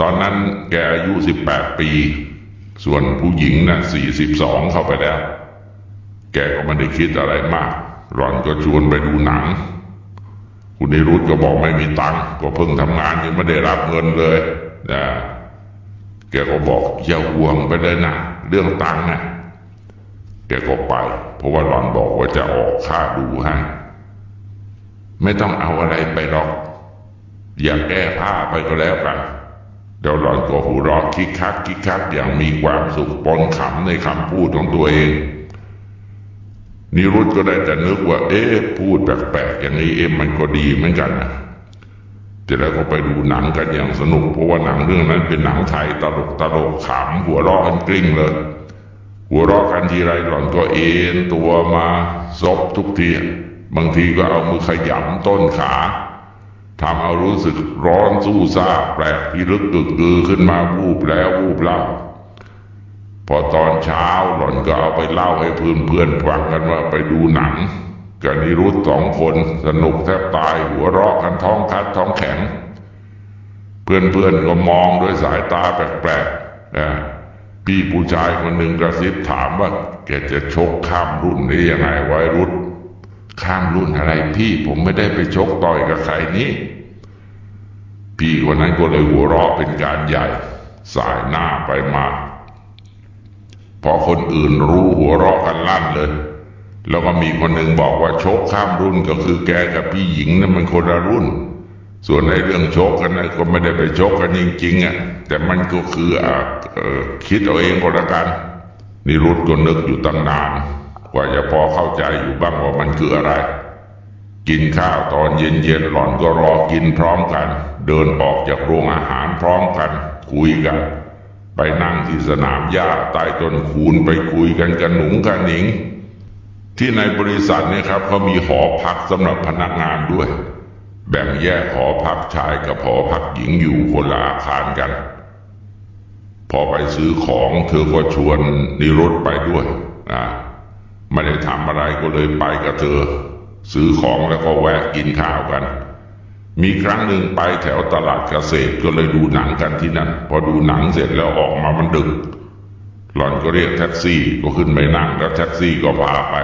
ตอนนั้นแกอายุสิบแปดปี ส่วนผู้หญิงน่ะสี่สิบสองเข้าไปแล้ว แกก็ไม่ได้คิดอะไรมาก หล่อนก็ชวนไปดูหนัง คุณนิรุตก็บอกไม่มีตังค์ก็เพิ่งทำงานยังไม่ได้รับเงินเลยนะแกก็บอกอย่าห่วงไปเลยนะเรื่องตังค์นะแกก็ไป เพราะว่าหล่อนบอกว่าจะออกค่าดูให้ไม่ต้องเอาอะไรไปหรอก อย่าแก้ผ้าไปก็แล้วกัน เดี๋ยวหล่อนก็หัวเราะคิกคักคิกคักอย่างมีความสุขปนขำในคำพูดของตัวเอง นิรุตก็ได้แต่นึกว่า เอ๊ะพูดแปลกๆอย่างนี้เอ๊ะมันก็ดีเหมือนกันนะแต่แล้วก็ไปดูหนังกันอย่างสนุกเพราะว่าหนังเรื่องนั้นเป็นหนังไทยตลกตลกขำหัวเราะกันกลิ้งเลย หัวเราะกันทีไรหล่อนก็เอ็นตัวมาซบทุกทีบางทีก็เอามือขยำต้นขา ทำเอารู้สึกร้อนสู้ซ่าแปลกพิลึกกึกกือขึ้นมาวูบแล้ววูบเล่า พอตอนเช้าหล่อนก็เอาไปเล่าให้เพื่อนเพื่อนๆฟังกันว่าไปดูหนังกับนิรุตสองคนสนุกแทบตายหัวเราะกันท้องคัดท้องแข็ง เพื่อนเพื่อนๆก็มองด้วยสายตาแปลกๆพี่ผู้ชายคนหนึ่งกระซิบถามว่าแกจะชกข้ามรุ่นนี้ยังไงไวรุษ ข้ามรุ่นอะไรพี่ผมไม่ได้ไปชกต่อยกับใครนี่ พี่คนนั้นก็เลยหัวเราะเป็นการใหญ่ สายหน้าไปมาพอคนอื่นรู้หัวเราะกันลั่นเลย แล้วก็มีคนหนึ่งบอกว่าชกข้ามรุ่นก็คือแกกับพี่หญิงนั่นมันคนละรุ่น ส่วนในเรื่องชกกันนะก็ไม่ได้ไปชกกันจริงๆอะ แต่มันก็คือออคิดเอาเองก็แล้วกัน นิรุตก็นึกอยู่ตั้งนาน ว่าจะพอเข้าใจอยู่บ้างว่ามันคืออะไร กินข้าวตอนเย็นๆหล่อนก็รอกินพร้อมกัน เดินออกจากโรงอาหารพร้อมกัน คุยกัน ไปนั่งที่สนามหญ้าใต้ต้นคูนไปคุยกันกันหนุงกันหนิง ที่ในบริษัทเนี่ยครับเขามีหอพักสำหรับพนักงานด้วย แบ่งแยกหอพักชายกับหอพักหญิงอยู่คนละอาคารกัน พอไปซื้อของเธอก็ชวนนิรุตไปด้วยอ่า ไม่ได้ทำอะไรก็เลยไปกับเธอ ซื้อของแล้วก็แวะกินข้าวกัน มีครั้งหนึ่งไปแถวตลาดเกษตรก็เลยดูหนังกันที่นั่น พอดูหนังเสร็จแล้วออกมามันดึก หล่อนก็เรียกแท็กซี่ก็ขึ้นไปนั่งแล้วแท็กซี่ก็พาไป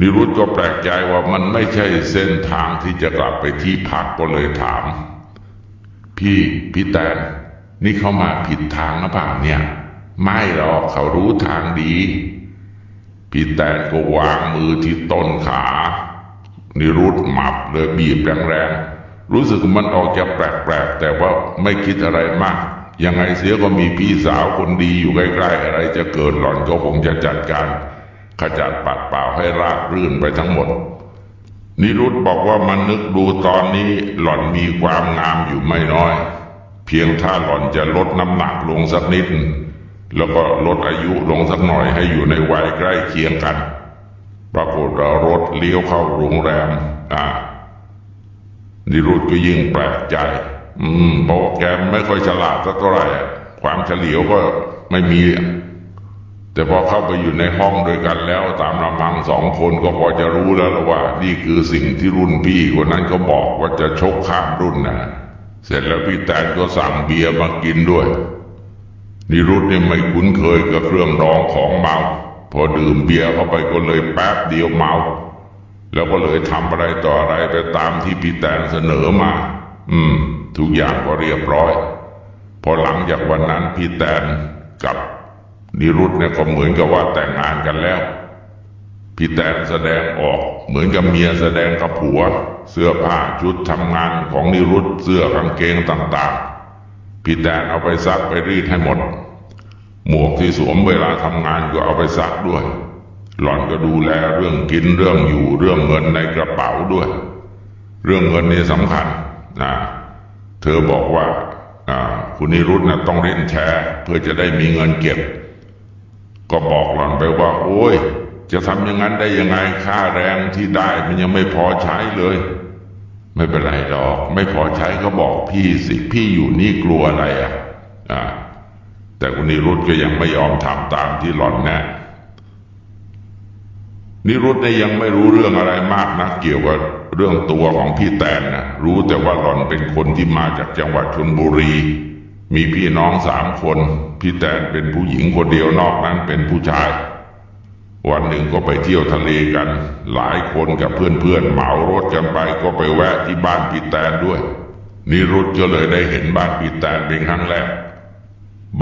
นิรุตก็แปลกใจว่ามันไม่ใช่เส้นทางที่จะกลับไปที่พักก็เลยถาม พี่พี่แตนนี่เขามาผิดทางหรือเปล่าเนี่ย ไม่หรอกเขารู้ทางดี พี่แตนก็วางมือที่ต้นขา นิรุตหมับเลยบีบแรงๆ รู้สึกมันออกจะแปลกๆ แต่ว่าไม่คิดอะไรมาก ยังไงเสียก็มีพี่สาวคนดีอยู่ใกล้ๆ อะไรจะเกิดหล่อนก็คงจะจัดการ ขจัดปัดเปล่าให้ราบรื่นไปทั้งหมด นิรุตบอกว่ามันนึกดูตอนนี้หล่อนมีความงามอยู่ไม่น้อย เพียงถ้าหล่อนจะลดน้ำหนักลงสักนิด แล้วก็ลดอายุลงสักหน่อยให้อยู่ในวัยใกล้เคียงกัน ปรากฏว่ารถเลี้ยวเข้าโรงแรม อ่านิรุตก็ยิ่งแปลกใจ อืมเพราะแกไม่ค่อยฉลาดสักเท่าไหร่ ความเฉลียวก็ไม่มี แต่พอเข้าไปอยู่ในห้องด้วยกันแล้ว ตามลำพังสองคนก็พอจะรู้แล้วละว่า นี่คือสิ่งที่รุ่นพี่คนนั้นเขาบอกว่าจะชกข้ามรุ่นนะเสร็จแล้วพี่แตนก็สั่งเบียร์มากินด้วย นิรุตเนี่ยไม่คุ้นเคยกับเครื่องรองของเมา พอดื่มเบียร์เข้าไปก็เลยแป๊บเดียวเมา แล้วก็เลยทำอะไรต่ออะไรไปตามที่พี่แตนเสนอมา อืม ทุกอย่างก็เรียบร้อย พอหลังจากวันนั้นพี่แตนกับนิรุตเนี่ยก็เหมือนกับว่าแต่งงานกันแล้วพี่แตนแสดงออกเหมือนกับเมียแสดงกับผัว เสื้อผ้าชุดทำงานของนิรุตเสื้อกางเกงต่างๆ พี่แตนเอาไปซักไปรีดให้หมด หมวกที่สวมเวลาทำงานก็เอาไปซักด้วย หล่อนก็ดูแลเรื่องกินเรื่องอยู่เรื่องเงินในกระเป๋าด้วย เรื่องเงินนี่สำคัญนะเธอบอกว่าอ่าคุณนิรุตนะต้องเล่นแชร์เพื่อจะได้มีเงินเก็บ ก็บอกหล่อนไปว่า โอ้ย จะทำอย่างนั้นได้ยังไงค่าแรงที่ได้มันยังไม่พอใช้เลย ไม่เป็นไรหรอก ไม่พอใช้ก็บอกพี่สิพี่อยู่นี่กลัวอะไรอะอ่าแต่คุณนิรุตก็ยังไม่ยอมทำตามที่หล่อนแนะนิรุตเนี่ยยังไม่รู้เรื่องอะไรมากนะเกี่ยวกับเรื่องตัวของพี่แตนนะรู้แต่ว่าหล่อนเป็นคนที่มาจากจังหวัดชลบุรี มีพี่น้องสามคน พี่แตนเป็นผู้หญิงคนเดียวนอกนั้นเป็นผู้ชาย วันหนึ่งก็ไปเที่ยวทะเลกัน หลายคนกับเพื่อนๆเหมารถกันไปก็ไปแวะที่บ้านพี่แตนด้วย นิรุตก็เลยได้เห็นบ้านพี่แตนเป็นครั้งแรก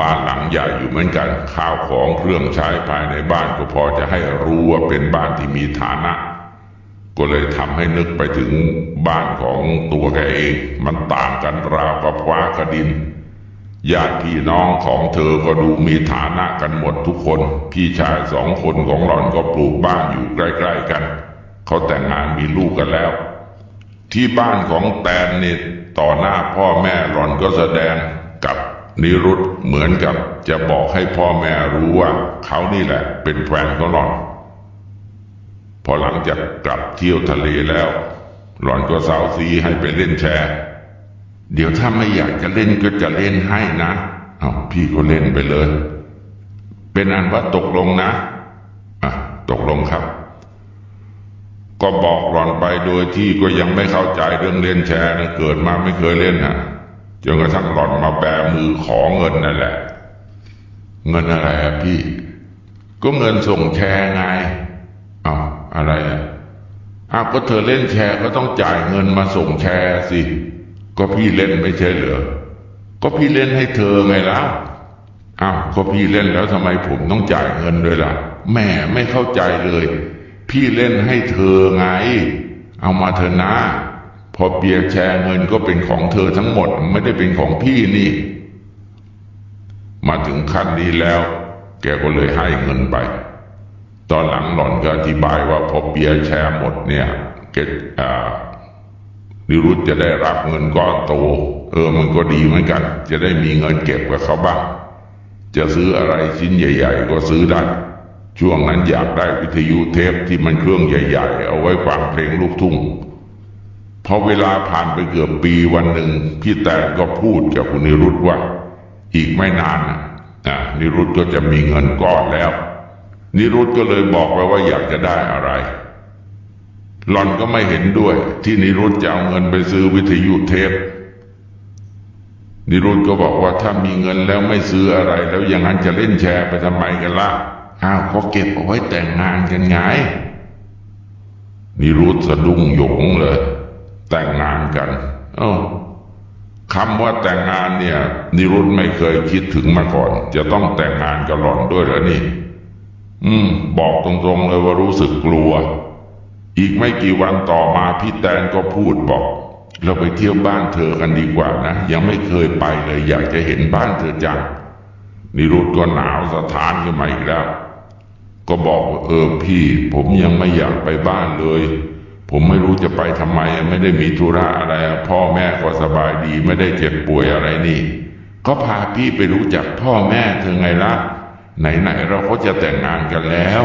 บ้านหลังใหญ่อยู่เหมือนกัน ข้าวของเครื่องใช้ภายในบ้านก็พอจะให้รู้ว่าเป็นบ้านที่มีฐานะ ก็เลยทำให้นึกไปถึงบ้านของตัวแกเอง มันต่างกันราวกับฟ้ากับดิน ญาติพี่น้องของเธอก็ดูมีฐานะกันหมดทุกคน พี่ชายสองคนของหล่อนก็ปลูกบ้านอยู่ใกล้ ๆกัน เขาแต่งงานมีลูกกันแล้ว ที่บ้านของแตนนี่ต่อหน้าพ่อแม่หล่อนก็แสดงกับนิรุตเหมือนกับจะบอกให้พ่อแม่รู้ว่า เขานี่แหละเป็นแฟนของหล่อน พอหลังจากกลับเที่ยวทะเลแล้ว หล่อนก็สาวซีให้ไปเล่นแชร์ เดี๋ยวถ้าไม่อยากจะเล่นก็จะเล่นให้นะเอาพี่ก็เล่นไปเลย เป็นอันว่าตกลงนะอะตกลงครับ ก็บอกหลอนไปโดยที่ก็ยังไม่เข้าใจเรื่องเล่นแชร์นะเกิดมาไม่เคยเล่นนะจนกระทั่งหลอนมาแบมือขอเงินนั่นแหละ เงินอะไรอะพี่ ก็เงินส่งแชร์ไงเอาอะไรอะอ้าวก็เธอเล่นแชร์ก็ต้องจ่ายเงินมาส่งแชร์สิ ก็พี่เล่นไม่ใช่เหรอ ก็พี่เล่นให้เธอไงแล้วอ้าวก็พี่เล่นแล้วทำไมผมต้องจ่ายเงินด้วยล่ะ แม่ไม่เข้าใจเลย พี่เล่นให้เธอไง เอามาเถอนะ พอเปียร์แชร์เงินก็เป็นของเธอทั้งหมดไม่ได้เป็นของพี่นี่ มาถึงขั้นนี้แล้ว แกก็เลยให้เงินไป ตอนหลังหล่อนก็อธิบายว่าพอเปียร์แชร์หมดเนี่ย เกตอ่า นิรุตจะได้รับเงินก้อนโต เออมันก็ดีเหมือนกัน จะได้มีเงินเก็บกับเขาบ้าง จะซื้ออะไรชิ้นใหญ่ ๆ ก็ซื้อได้ ช่วงนั้นอยากได้วิทยุเทปที่มันเครื่องใหญ่ ๆ เอาไว้ฟังเพลงลูกทุ่งพอเวลาผ่านไปเกือบปีวันหนึ่งพี่แตนก็พูดกับคุณนิรุตว่า อีกไม่นานนะอะนิรุตก็จะมีเงินก้อนแล้ว นิรุตก็เลยบอกไปว่าอยากจะได้อะไร หล่อนก็ไม่เห็นด้วย ที่นิรุตจะเอาเงินไปซื้อวิทยุเทปนิรุตก็บอกว่าถ้ามีเงินแล้วไม่ซื้ออะไร แล้วอย่างนั้นจะเล่นแชร์ไปทำไมกันละ่ะอ้าวเขาเก็บเอาไว้แต่งงานกันไงนิรุตสะดุ้งหยงเลย แต่งงานกัน เอ้าคำว่าแต่งงานเนี่ย นิรุตไม่เคยคิดถึงมาก่อน จะต้องแต่งงานกับหล่อนด้วยเหรอนี่ อืม บอกตรงๆเลยว่ารู้สึกกลัว อีกไม่กี่วันต่อมาพี่แตนก็พูดบอก เราไปเที่ยวบ้านเธอกันดีกว่านะ ยังไม่เคยไปเลยอยากจะเห็นบ้านเธอจังนิรุตก็หนาวสะท้านขึ้นมาอีกแล้ว ก็บอกเออพี่ ผมยังไม่อยากไปบ้านเลย ผมไม่รู้จะไปทำไม ไม่ได้มีธุระอะไร พ่อแม่ก็สบายดีไม่ได้เจ็บป่วยอะไรนี่ ก็พาพี่ไปรู้จักพ่อแม่เธอไงละ่ะไหนๆเราก็จะแต่งงานกันแล้ว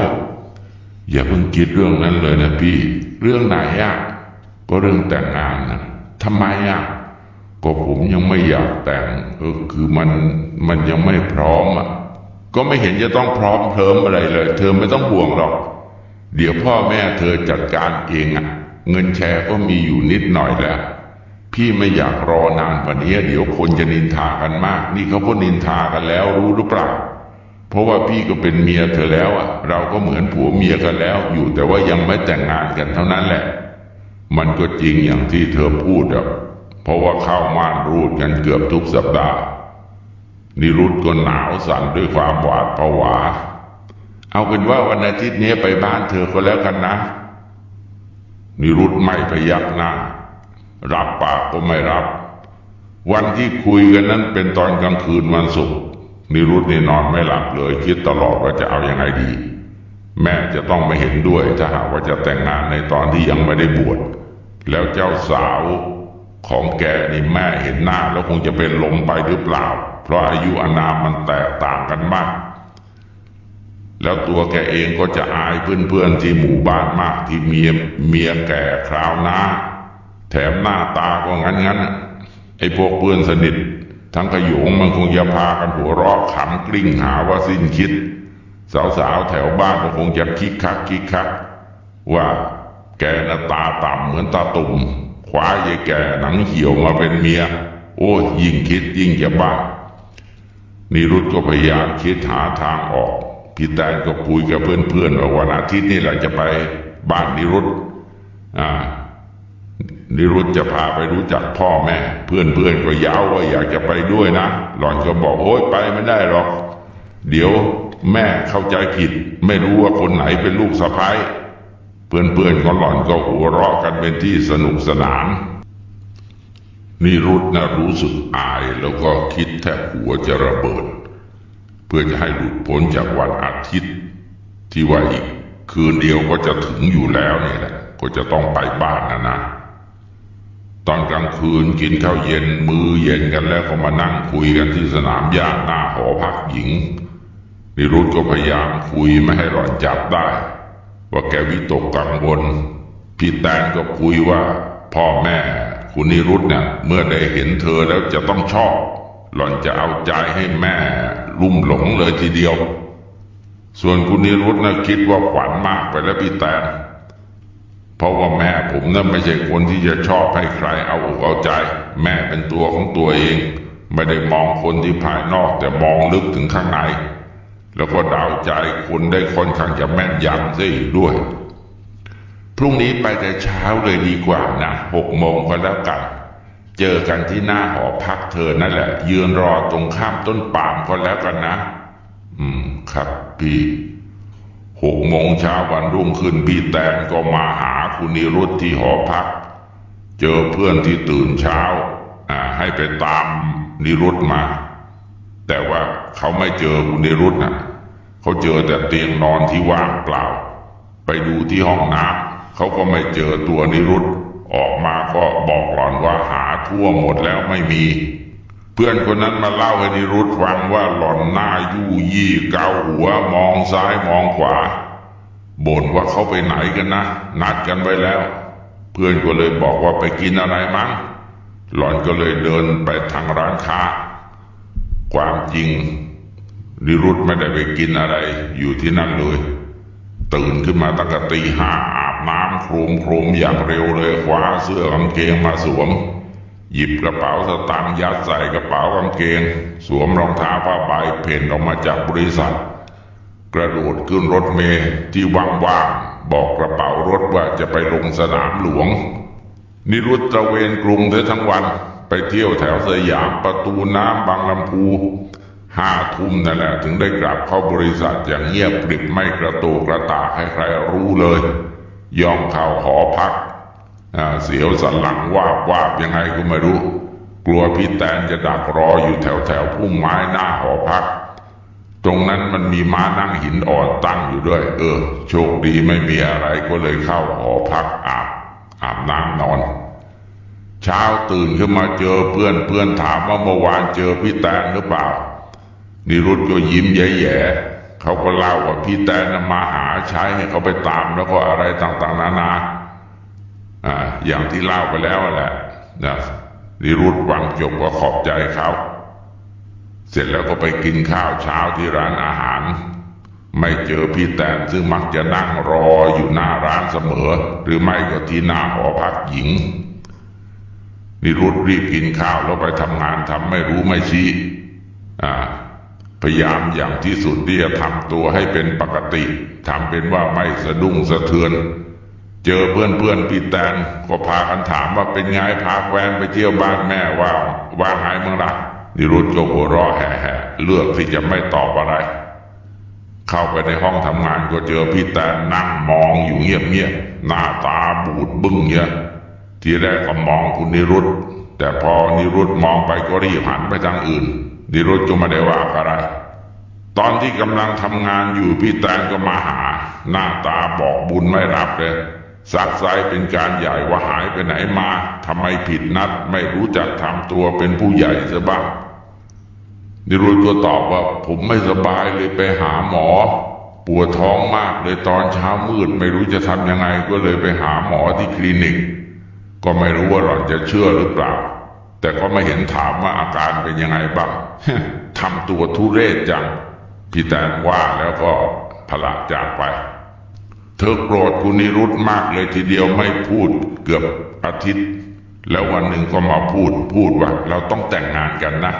อย่าเพิ่งคิดเรื่องนั้นเลยนะพี่ เรื่องไหนอะก็เรื่องแต่งงานนะทำไมอะก็ผมยังไม่อยากแต่งเออคือมันมันยังไม่พร้อมอะก็ไม่เห็นจะต้องพร้อมเพลิมอะไรเลย เธอไม่ต้องห่วงหรอก เดี๋ยวพ่อแม่เธอจัดการเองอะ เงินแชร์ก็มีอยู่นิดหน่อยแล้ว พี่ไม่อยากรอนานกว่านี้เดี๋ยวคนจะนินทากันมาก นี่เขาก็นินทากันแล้วรู้หรือเปล่า เพราะว่าพี่ก็เป็นเมียเธอแล้วอะ เราก็เหมือนผัวเมียกันแล้ว อยู่แต่ว่ายังไม่แต่งงานกันเท่านั้นแหละ มันก็จริงอย่างที่เธอพูดอะเพราะว่าเข้าม่านรูดกันเกือบทุกสัปดาห์นิรุตก็หนาวสั่นด้วยความหวาดผวา เอาเป็นว่าวันอาทิตย์นี้ไปบ้านเธอก็แล้วกันนะ นิรุตไม่พยักหน้า รับปากก็ไม่รับ วันที่คุยกันนั้นเป็นตอนกลางคืนวันศุกร์ นิรุตนี่นอนไม่หลับเลย คิดตลอดว่าจะเอาอยัางไงดี แม่จะต้องไม่เห็นด้วย ถ้าหากว่าจะแต่งงานในตอนที่ยังไม่ได้บวชแล้วเจ้าสาวของแกนี่แม่เห็นหน้าแล้วคงจะเป็นลมไปหรือเปล่า เพราะอายุอานามมันแตกต่างกันมาก แล้วตัวแกเองก็จะอายเพื่อนๆที่หมู่บ้านมากที่เมียเมียแก่คราวหน้า แถมหน้าตาก็งั้นงั้นๆไอ้พวกเพื่อนสนิท ทั้งขยงมันคงจะพากันหัวเราะขำกลิ้งหาว่าสิ้นคิด สาวๆแถวบ้านก็คงจะคิกคักคิกคัก ว่าแกน่ะตาต่ำเหมือนตาตุ่มคว้ายายแกหนังเหี่ยวมาเป็นเมีย โอ้ยยิ่งคิดยิ่งจะบ้านิรุตก็พยายามคิดหาทางออก พี่แตนก็คุยกับเพื่อนๆว่าวันอาทิตย์นี่แหละจะไปบ้านนิรุตอ่า นิรุตจะพาไปรู้จักพ่อแม่ เพื่อนๆก็ย้าว่าอยากจะไปด้วยนะ หล่อนก็บอกโอ๊ยไปไม่ได้หรอก เดี๋ยวแม่เข้าใจผิด ไม่รู้ว่าคนไหนเป็นลูกสะพ้ายเพื่อนๆของหล่อนก็หัวเราะกันเป็นที่สนุกสนานนิรุตนะรู้สึกอายแล้วก็คิดแทบหัวจะระเบิด เพื่อจะให้หลุดพ้นจากวันอาทิตย์ ที่ว่าอีกคืนเดียวก็จะถึงอยู่แล้วนี่แหละ ก็จะต้องไปบ้านนะนะ ตอนกลางคืนกินข้าวเย็นมื้อเย็นกันแล้วก็มานั่งคุยกันที่สนามหญ้าหน้าหอพักหญิงนิรุตก็พยายามคุยไม่ให้หล่อนจับได้ ว่าแกวิตกกังวลพี่แตนก็คุยว่าพ่อแม่คุณนิรุตเนี่ยเมื่อได้เห็นเธอแล้วจะต้องชอบ หล่อนจะเอาใจให้แม่ลุ่มหลงเลยทีเดียว ส่วนคุณนิรุตนะคิดว่าขวัญมากไปแล้วพี่แตน เพราะว่าแม่ผมนั้นไม่ใช่คนที่จะชอบให้ใครเอาอกเอาใจ แม่เป็นตัวของตัวเอง ไม่ได้มองคนที่ภายนอกแต่มองลึกถึงข้างใน แล้วก็ดาวใจคนได้ค่อนข้างจะแม่นยำซะอีกด้วย พรุ่งนี้ไปแต่เช้าเลยดีกว่านะหกโมงก็แล้วกันเจอกันที่หน้าหอพักเธอนั่นแหละ ยืนรอตรงข้ามต้นปาล์มก็แล้วกันนะ อืม ครับพี่ หกโมงเช้าวันรุ่งขึ้นพี่แตนก็มาหาคุณนิรุตที่หอพัก เจอเพื่อนที่ตื่นเช้าอ่าให้ไปตามนิรุตมา แต่ว่าเขาไม่เจอคุณนิรุตนะเขาเจอแต่เตียงนอนที่ว่างเปล่า ไปดูที่ห้องน้ำเขาก็ไม่เจอตัวนิรุตออกมาก็บอกหลอนว่าหาทั่วหมดแล้วไม่มี พื่อนคนนั้นมาเล่าให้นิรุตฟังว่าหล่อนหน้ายู่ยี่เกาหัวมองซ้ายมองขวาบ่นว่าเขาไปไหนกันนะ นัดกันไว้แล้ว เพื่อนก็เลยบอกว่าไปกินอะไรมั้ง หล่อนก็เลยเดินไปทางร้านค้า ความจริง นิรุตไม่ได้ไปกินอะไร อยู่ที่นั่นเลย ตื่นขึ้นมาตั้งแต่ตีห้าอาบน้ำโครมโครมอย่างเร็วเลยคว้าเสื้อกางเกงมาสวม หยิบกระเป๋าสตางค์ยัดใส่กระเป๋ากางเกง สวมรองเท้าผ้าใบเพ่นออกมาจากบริษัท กระโดดขึ้นรถเมล์ที่ว่างๆบอกกระเป๋ารถว่าจะไปลงสนามหลวง นิรุตตะเวนกรุงเสียทั้งวันไปเที่ยวแถวสยามประตูน้ำบางลำพูห้าทุ่มนั่นแหละถึงได้กลับเข้าบริษัทอย่างเงียบกริบไม่กระตุกกระตาให้ใครรู้เลย ย่องเข้าหอพัก เสียวสันหลังวาบวาบยังไงก็ไม่รู้ กลัวพี่แตนจะดักรออยู่แถวแถวพุ่มไม้หน้าหอพัก ตรงนั้นมันมีม้านั่งหินอ่อนตั้งอยู่ด้วย เออ โชคดีไม่มีอะไรก็เลยเข้าหอพักอาบอาบน้ำนอน เช้าตื่นขึ้นมาเจอเพื่อนเพื่อนถามว่าเมื่อวานเจอพี่แตนหรือเปล่า นิรุตก็ยิ้มแย่ๆเขาก็เล่าว่าพี่แตนมาหาใช้ให้เขาไปตามแล้วก็อะไรต่างๆนานา อ่าอย่างที่เล่าไปแล้วแหละนะนิรุตวังจบก็ขอบใจเขาเสร็จแล้วก็ไปกินข้าวเช้าที่ร้านอาหาร ไม่เจอพี่แตนซึ่งมักจะนั่งรออยู่หน้าร้านเสมอ หรือไม่ก็ที่หน้าหอพักหญิงนิรุตรีบกินข้าวแล้วไปทำงานทำไม่รู้ไม่ชี้อ่าพยายามอย่างที่สุดที่จะทำตัวให้เป็นปกติทำเป็นว่าไม่สะดุ้งสะเทือน เจอเพื่อนเพื่อนๆพี่แตนก็พากันถามว่าเป็นไงพาแฟนไปเที่ยวบ้านแม่ว่าว่าไงมึงล่นิรุตก็หัวเราะแห่ๆเลือกที่จะไม่ตอบอะไร เข้าไปในห้องทำงานก็เจอพี่แตนนั่งมองอยู่เงียบๆหน้าตาบูดบึ้งเงี้ยทีแรกก็มองคุณนิรุตแต่พอนิรุตมองไปก็รีบหันไปทางอื่น นิรุตก็ไม่ได้ว่าอะไร ตอนที่กำลังทำงานอยู่พี่แตนก็มาหา หน้าตาบอกบุญไม่รับเลย สักไซเป็นการใหญ่ว่าหายไปไหนมาทำไมผิดนัดไม่รู้จักทำตัวเป็นผู้ใหญ่ซะบ้างนิรุตก็ตอบว่าผมไม่สบายเลยไปหาหมอ ปวดท้องมากเลยตอนเช้ามืด ไม่รู้จะทำยังไงก็เลยไปหาหมอที่คลินิก ก็ไม่รู้ว่าหล่อนจะเชื่อหรือเปล่า แต่ก็ไม่เห็นถามว่าอาการเป็นยังไงบ้างทำตัวทุเรศจัง พี่แตนว่าแล้วก็พละจากไป เธอโกรธคุณนิรุธมากเลยทีเดียวไม่พูดเกือบอาทิตย์ แล้ววันหนึ่งก็มาพูดพูดว่าเราต้องแต่งงานกันนะ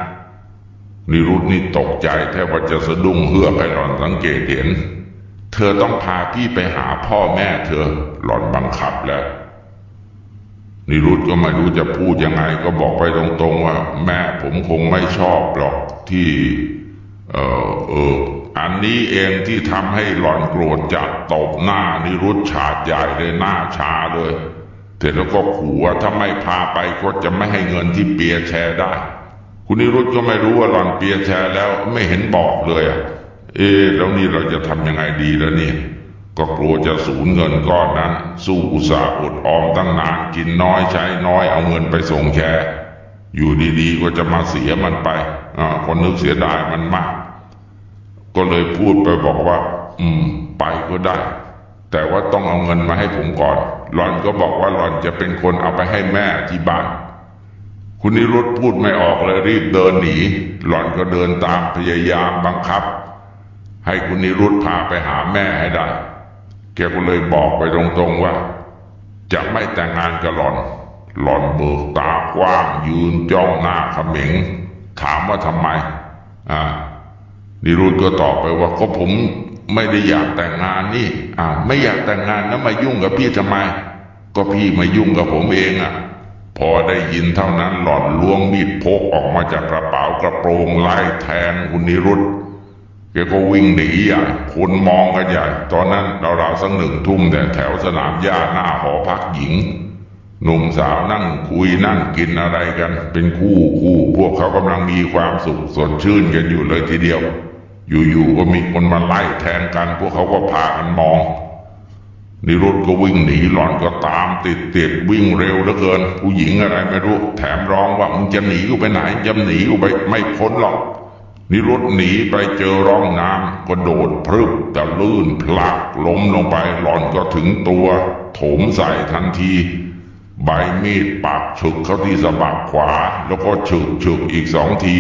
นิรุธนี่ตกใจแทบว่าจะสะดุ้งเฮือกให้หล่อนสังเกตเห็น เธอต้องพาพี่ไปหาพ่อแม่เธอหล่อนบังคับแล้ว นิรุธก็ไม่รู้จะพูดยังไง ก็บอกไปตรงๆว่า แม่ผมคงไม่ชอบหรอกที่ เออเออ อันนี้เองที่ทำให้หล่อนโกรธจัดตบหน้านิรุธฉาดใหญ่เลยหน้าชาเลยเสร็จแล้วก็ขู่ว่าถ้าไม่พาไปก็จะไม่ให้เงินที่เปียแชร์ได้ คุณนิรุธก็ไม่รู้ว่าหล่อนเปียแชร์แล้วไม่เห็นบอกเลยอะเอ๊ะแล้วนี่เราจะทำยังไงดีแล้วนี่ก็กลัวจะสูญเงินก้อนนั้น สู้อุตสาห์อดออมตั้งนานกินน้อยใช้น้อยเอาเงินไปส่งแชร์อยู่ดีๆก็จะมาเสียมันไปอ่าคนนึกเสียดายมันมาก ก็เลยพูดไปบอกว่า อืม ไปก็ได้ แต่ว่าต้องเอาเงินมาให้ผมก่อน หล่อนก็บอกว่าหล่อนจะเป็นคนเอาไปให้แม่ที่บ้าน คุณนิรุธพูดไม่ออกเลยรีบเดินหนี หล่อนก็เดินตามพยายามบังคับ ให้คุณนิรุธพาไปหาแม่ให้ได้ แกก็เลยบอกไปตรงๆว่า จะไม่แต่งงานกับหล่อน หล่อนเบิกตากว้างยืนจ้องหน้าเขม็งถามว่าทำไม อ่า นิรุธก็ตอบไปว่าก็ผมไม่ได้อยากแต่งงานนี่อ้าวไม่อยากแต่งงานแล้วมายุ่งกับพี่ทำไม ก็พี่มายุ่งกับผมเองอะ พอได้ยินเท่านั้นหล่อนล้วงมีดพกออกมาจากกระเป๋ากระโปรงไล่แทงคุณนิรุธแกก็วิ่งหนีใหญ่คนมองกันใหญ่ ตอนนั้นราวๆสักหนึ่งทุ่มแต่แถวสนามหญ้าหน้าหอพักหญิง หนุ่มสาวนั่งคุยนั่งกินอะไรกัน เป็นคู่คู่พวกเขากำลังมีความสุขสดชื่นกันอยู่เลยทีเดียว อยู่ๆก็มีคนมาไล่แทงกัน พวกเขาก็พากันมองนิรุธก็วิ่งหนีหล่อนก็ตามติดติดวิ่งเร็วเหลือเกิน ผู้หญิงอะไรไม่รู้ แถมร้องว่ามึงจะหนีกูไปไหนจะหนีกูไปไม่พ้นหรอกนิรุธหนีไปเจอร่องน้ำก็โดดพรึบแต่ลื่นพลักล้มลงไปหล่อนก็ถึงตัว โถมใส่ทันที ใบมีดปักฉึกเข้าที่สะบักขวา แล้วก็ฉึกฉึกอีกสองที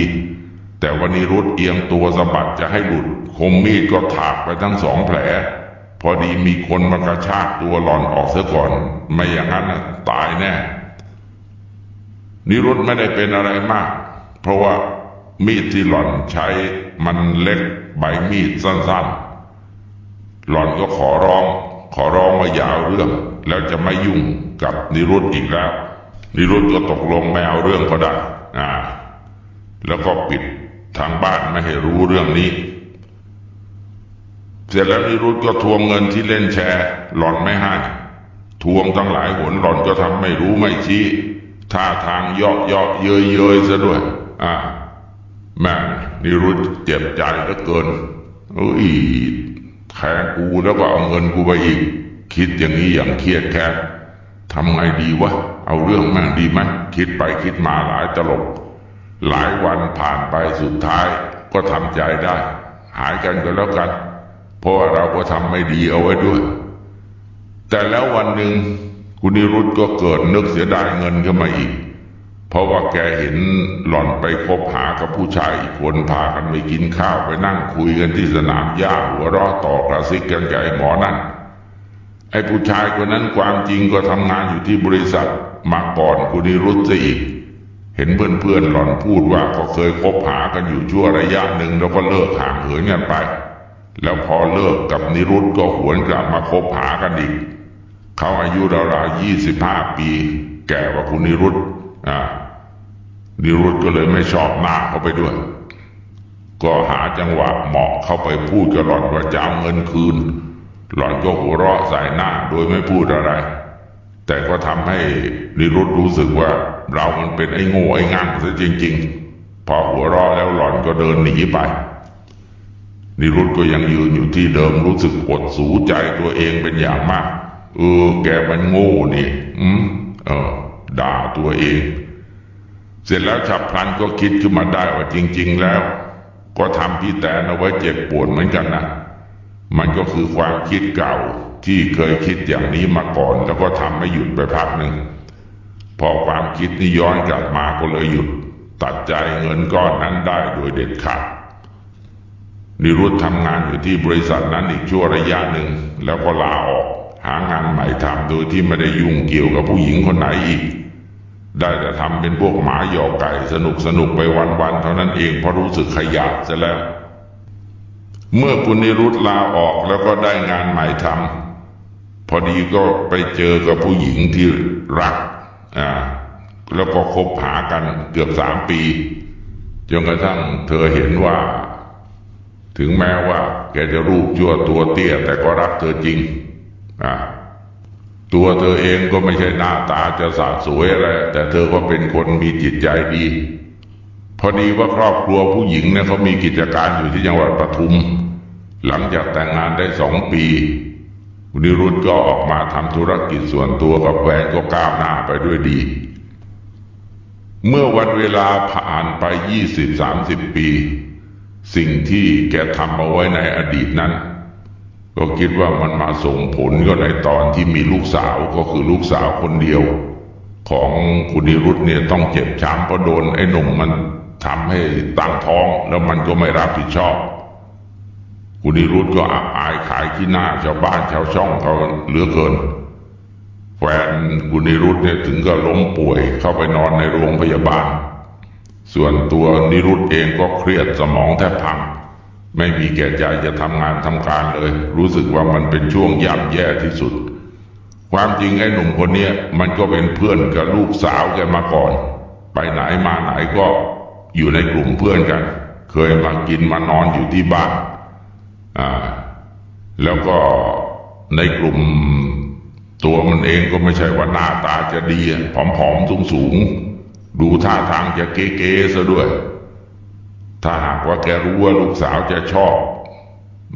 แต่วันนี้รุดเอียงตัวสะบัดจะให้หลุด คมมีดก็ถากไปทั้งสองแผล พอดีมีคนมากระชากตัวหล่อนออกเสียก่อน ไม่อย่างนั้นตายแน่ นิรุธไม่ได้เป็นอะไรมาก เพราะว่ามีดที่หล่อนใช้มันเล็กใบมีดสั้นๆ หล่อนก็ขอร้อง ขอร้องว่าอย่าเอาเรื่อง แล้วจะไม่ยุ่ง กับนิรุธอีกแล้ว นิรุธก็ตกลงไม่เอาเรื่องก็ได้อ่า แล้วก็ปิดทางบ้านไม่ให้รู้เรื่องนี้ เสร็จแล้วนิรุธก็ทวงเงินที่เล่นแชร์ หล่อนไม่ให้ทวงตั้งหลายหนหล่อนก็ทำไม่รู้ไม่ชี้ท่าทางเยาะเยาะเยยเยยซะด้วย อ่าแม่นิรุธเจ็บใจเหลือเกินเอ้ยแทงกูแล้วก็เอาเงินกูไปอีก คิดอย่างนี้อย่างเครียดแค้น ทำไงดีวะ เอาเรื่องแม่งดีไหมคิดไปคิดมาหลายตลบ หลายวันผ่านไปสุดท้ายก็ทำใจได้ หายกันก็แล้วกัน เพราะว่าเราก็ทำไม่ดีเอาไว้ด้วย แต่แล้ววันหนึ่งคุณนิรุธก็เกิดนึกเสียดายเงินขึ้นมาอีก เพราะว่าแกเห็นหล่อนไปคบหากับผู้ชายอีกคนพากันไปกินข้าวไปนั่งคุยกันที่สนามหญ้าหัวเราะต่อกระซิกกันไอ้หมอนั่น ไอ้ผู้ชายคนนั้นความจริงก็ทำงานอยู่ที่บริษัทมาก่อนคุณนิรุธซะอีก เห็นเพื่อนๆหล่อนพูดว่าก็เคยคบหากันอยู่ชั่วระยะหนึ่งแล้วก็เลิกห่างเหินกันไป แล้วพอเลิกกับนิรุธก็หวนกลับมาคบหากันอีก เขาอายุราวๆยี่สิบห้าปี แก่กว่าคุณนิรุธอ่านิรุธก็เลยไม่ชอบหน้าเขาไปด้วย ก็หาจังหวะเหมาะเข้าไปพูดกับหล่อนว่าจะเอาเงินคืน หล่อนก็หัวเราะใส่หน้าโดยไม่พูดอะไร แต่ก็ทำให้นิรุธรู้สึกว่าเรามันเป็นไอ้โง่ไอ้งั่งซะจริง ๆ พอหัวเราะแล้วหล่อนก็เดินหนีไป นิรุธก็ยังยืนอยู่ที่เดิมรู้สึกอดสูใจตัวเองเป็นอย่างมาก เออ แกมันโง่นี่ อืม เออ ด่าตัวเอง เสร็จแล้วฉับพลันก็คิดขึ้นมาได้ว่าจริง ๆ แล้ว ก็ทำพี่แตนเอาไว้เจ็บปวดเหมือนกันนะ มันก็คือความคิดเก่าที่เคยคิดอย่างนี้มาก่อน แล้วก็ทำไม่หยุดไปพักหนึ่งพอความคิดนี้ย้อนกลับมาก็เลยหยุด ตัดใจเงินก้อนนั้นได้โดยเด็ดขาดนิรุธทำงานอยู่ที่บริษัทนั้นอีกชั่วระยะหนึ่ง แล้วก็ลาออก หางานใหม่ทำโดยที่ไม่ได้ยุ่งเกี่ยวกับผู้หญิงคนไหนอีก ได้แต่ทำเป็นพวกหมาหยอกไก่สนุกสนุกไปวันๆเท่านั้นเองเพราะรู้สึกขยะซะแล้ว เมื่อคุณนิรุธลาออกแล้วก็ได้งานใหม่ทำพอดีก็ไปเจอกับผู้หญิงที่รักอ่าแล้วก็คบหากันเกือบสามปีจนกระทั่งเธอเห็นว่า ถึงแม้ว่า แกจะรูปชั่วตัวเตี้ย แต่ก็รักเธอจริงอ่าตัวเธอเองก็ไม่ใช่หน้าตาจะสะสวยอะไรแต่เธอก็เป็นคนมีจิตใจดี พอดีว่าครอบครัวผู้หญิงเนี่ยเขามีกิจการอยู่ที่จังหวัดปทุม หลังจากแต่งงานได้สองปีคุณนิรุธก็ออกมาทำธุรกิจส่วนตัวกับแฟนก็ก้าวหน้าไปด้วยดี เมื่อวันเวลาผ่านไปยี่สิบสามสิบปี สิ่งที่แกทำเอาไว้ในอดีตนั้น ก็คิดว่ามันมาส่งผลก็ในตอนที่มีลูกสาวก็คือลูกสาวคนเดียว ของคุณนิรุธเนี่ยต้องเจ็บช้ำเพราะโดนไอ้หนุ่มมัน ทำให้ตั้งท้องแล้วมันก็ไม่รับผิดชอบ คุณนิรุธก็อับอายขายขี้หน้าชาวบ้านชาวช่องเขาเหลือเกิน แฟนคุณนิรุธเนี่ยถึงก็ล้มป่วยเข้าไปนอนในโรงพยาบาล ส่วนตัวนิรุธเองก็เครียดสมองแทบพัง ไม่มีแก่ใจจะทำงานทำการเลย รู้สึกว่ามันเป็นช่วงย่ำแย่ที่สุด ความจริงไอ้หนุ่มคนนี้มันก็เป็นเพื่อนกับลูกสาวแกมาก่อน ไปไหนมาไหนก็ อยู่ในกลุ่มเพื่อนกัน เคยมากินมานอนอยู่ที่บ้านอ่าแล้วก็ในกลุ่มตัวมันเองก็ไม่ใช่ว่าหน้าตาจะดีผอมๆสูงๆดูท่าทางจะเก๋ๆซะด้วย ถ้าหากว่าแกรู้ว่าลูกสาวจะชอบ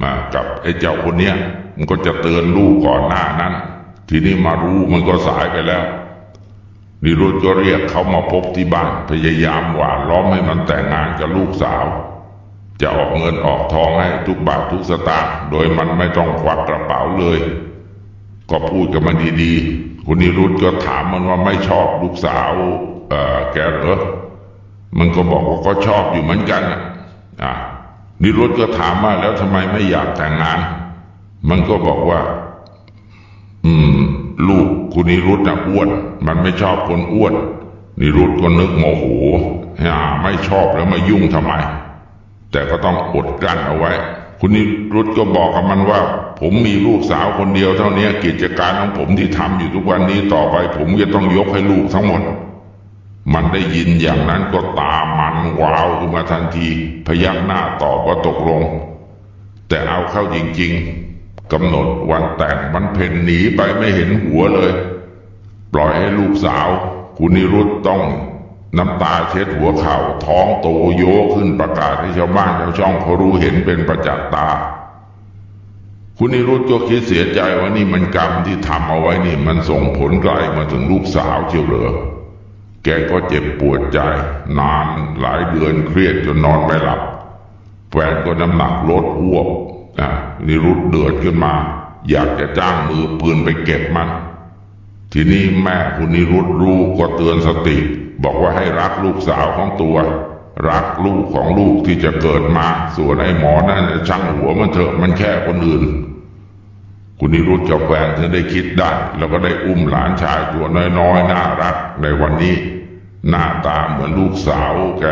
มากับไอ้เจ้าคนเนี้ยมันก็จะเตือนลูกก่อนหน้านั้น ทีนี้มารู้มันก็สายไปแล้ว นิรุธก็เรียกเขามาพบที่บ้านพยายามหวานล้อมให้มันแต่งงานกับลูกสาว จะออกเงินออกทองให้ทุกบาททุกสตางค์โดยมันไม่ต้องควักกระเป๋าเลย ก็พูดกับมันดีๆคุณนิรุธก็ถามมันว่าไม่ชอบลูกสาว เอ่อแกเหรอมันก็บอกว่าก็ชอบอยู่เหมือนกันอะนิรุธก็ถามว่าแล้วทำไมไม่อยากแต่งงาน มันก็บอกว่า อืม ลูก คุณนิรุธน่ะอ้วน มันไม่ชอบคนอ้วน นิรุธก็นึกโมโหอ่าไม่ชอบแล้วมายุ่งทำไม แต่ก็ต้องอดกลั้นเอาไว้ คุณนิรุธก็บอกกับมันว่า ผมมีลูกสาวคนเดียวเท่านี้กิจการของผมที่ทำอยู่ทุกวันนี้ต่อไป ผมจะต้องยกให้ลูกทั้งหมด มันได้ยินอย่างนั้นก็ตามมันว้าวขึ้นมาทันที พยักหน้าตอบว่าตกลง แต่เอาเข้าจริง ๆ กำหนดวันแต่งมันเพ่นหนีไปไม่เห็นหัวเลย ปล่อยให้ลูกสาว คุณนิรุธต้องน้ำตาเช็ดหัวเข่าท้องโตโยขึ้นประกาศให้ชาวบ้านชาวช่องเขารู้เห็นเป็นประจักษ์ตา คุณนิรุธก็คิดเสียใจว่านี่มันกรรมที่ทำเอาไว้นี่มันส่งผลไกลมาถึงลูกสาวเชียวเหรอแกก็เจ็บปวดใจ นานหลายเดือนเครียดจนนอนไม่หลับแฟนก็น้ำหนักลดอ้วก นิรุธเดือดขึ้นมา อยากจะจ้างมือปืนไปเก็บมัน ทีนี้แม่คุณนิรุธรู้ก็เตือนสติ บอกว่าให้รักลูกสาวของตัว รักลูกของลูกที่จะเกิดมา ส่วนไอ้หมอนั่นน่ะช่างหัวมันเถอะมันแค่คนอื่น คุณนิรุธกับแฟนถึงได้คิดได้ แล้วก็ได้อุ้มหลานชายตัวน้อยๆน่ารักในวันนี้ หน้าตาเหมือนลูกสาวแก